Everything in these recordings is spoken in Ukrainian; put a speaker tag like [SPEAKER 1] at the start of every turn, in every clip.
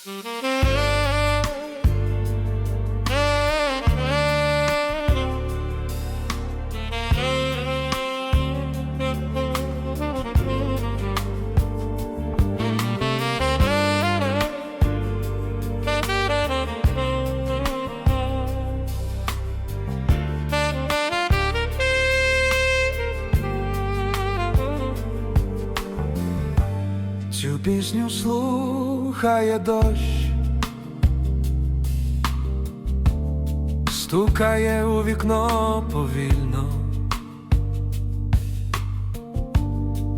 [SPEAKER 1] Цю пісню слухає дощ, стукає у вікно повільно.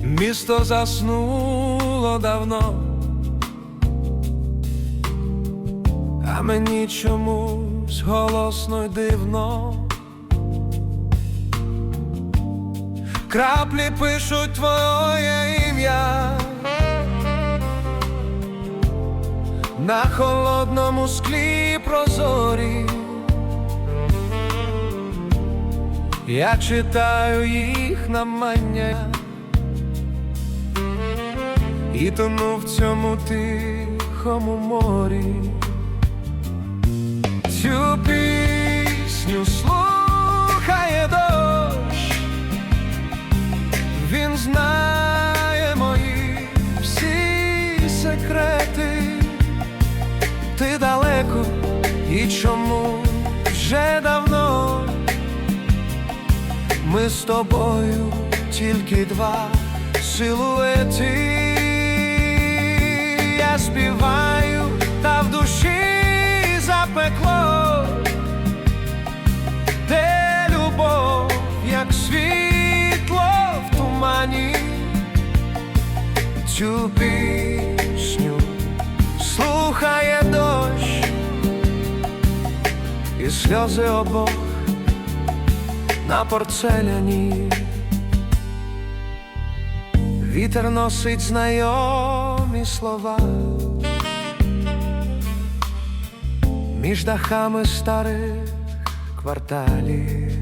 [SPEAKER 1] Місто заснуло давно, а мені чомусь голосно й дивно. Краплі пишуть твоє ім'я. На холодному склі прозорі. Я читаю їх на мання і тону в цьому тихому морі. І чому вже давно. Ми з тобою тільки два силуети. Я співаю, та в душі запекло, де любов, як світло в тумані, цю сльози обох на порцеляні. Вітер носить знайомі слова між дахами старих кварталів.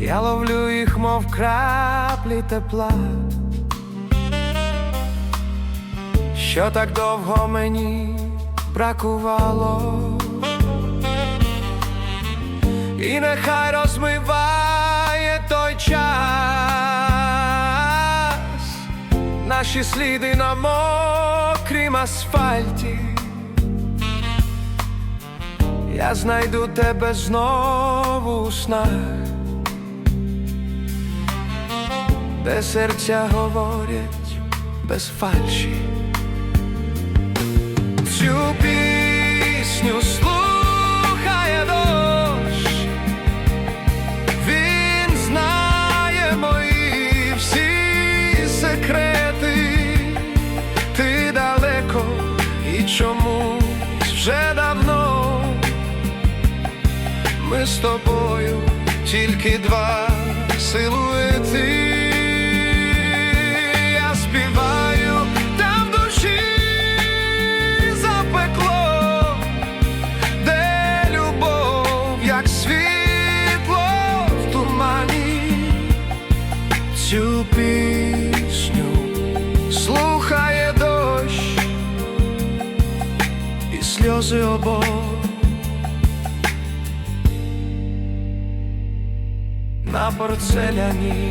[SPEAKER 1] Я ловлю їх, мов краплі тепла. що так довго мені бракувало, і нехай розмиває той час, наші сліди на мокрім асфальті. Я знайду тебе знову у снах, де серця говорять без фальші. Цю пісню слухає дощ, він знає мої всі секрети, ти далеко і чомусь вже давно. Ми з тобою тільки два силуети. Цю пісню слухає дощ і сльози обох. На порцеляні